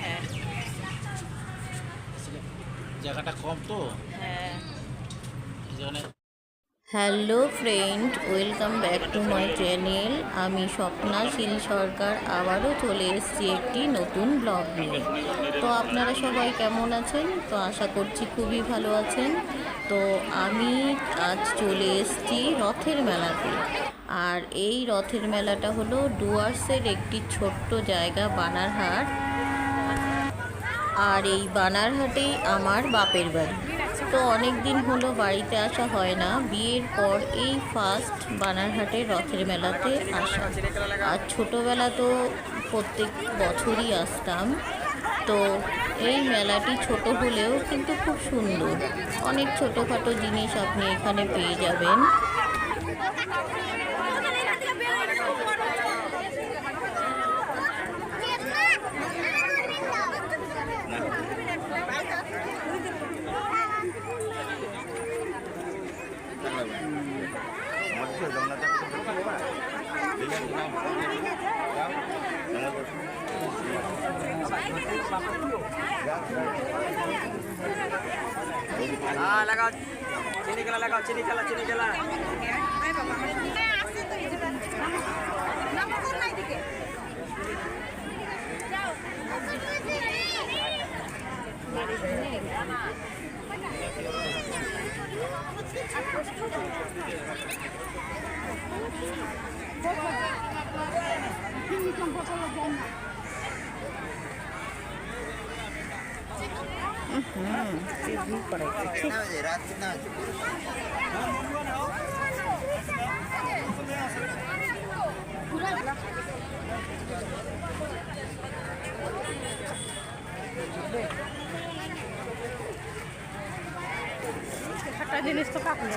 হ্যাঁ। হ্যাঁ জায়গাটা কম তো। হ্যাঁ। Hello friend welcome back to my channel. আমি স্বপ্না শীল সরকার। আবারও চলে এসেছি একটি নতুন ব্লগ নিয়ে। তো আপনারা সবাই কেমন আছেন? তো আশা করছি খুবই ভালো আছেন। তো আমি আজ চলে এসেছি রথের মেলাতে। আর এই রথের মেলাটা হলো ডুয়ার্সের একটি ছোট্ট জায়গা বানারহাট। আর এই বানারহাটেই আমার বাপের বাড়ি। তো অনেক দিন হলো বাড়িতে আসা হয় না। বিয়ের পর এই ফার্স্ট বানারহাটে রথের মেলাতে আসা। আর ছোটোবেলা তো প্রত্যেক বছরই আসতাম। তো এই মেলাটি ছোট হলেও কিন্তু খুব সুন্দর। অনেক ছোটোখাটো জিনিস আপনি এখানে পেয়ে যাবেন। হ্যাঁ লাগাও চিনি খেলা লাগাও একটা জিনিস তো কাপড়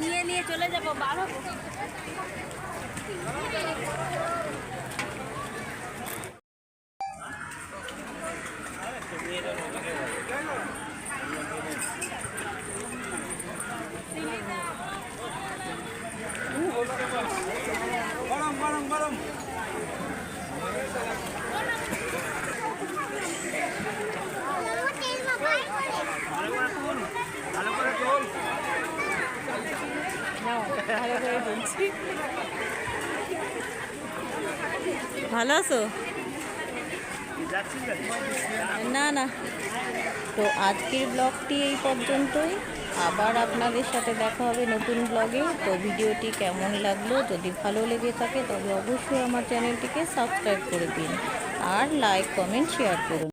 নিয়ে নিয়ে চলে যাব বারো। ভালো আছো? না না। তো আজকের ব্লগটি এই পর্যন্তই। আবার আপনাদের সাথে দেখা হবে নতুন ব্লগে তো ভিডিওটি কেমন লাগল, যদি ভালো লেগে থাকে, তবে অবশ্যই আমার চ্যানেলটিকে সাবস্ক্রাইব করে দিন। আর লাইক কমেন্ট শেয়ার করুন।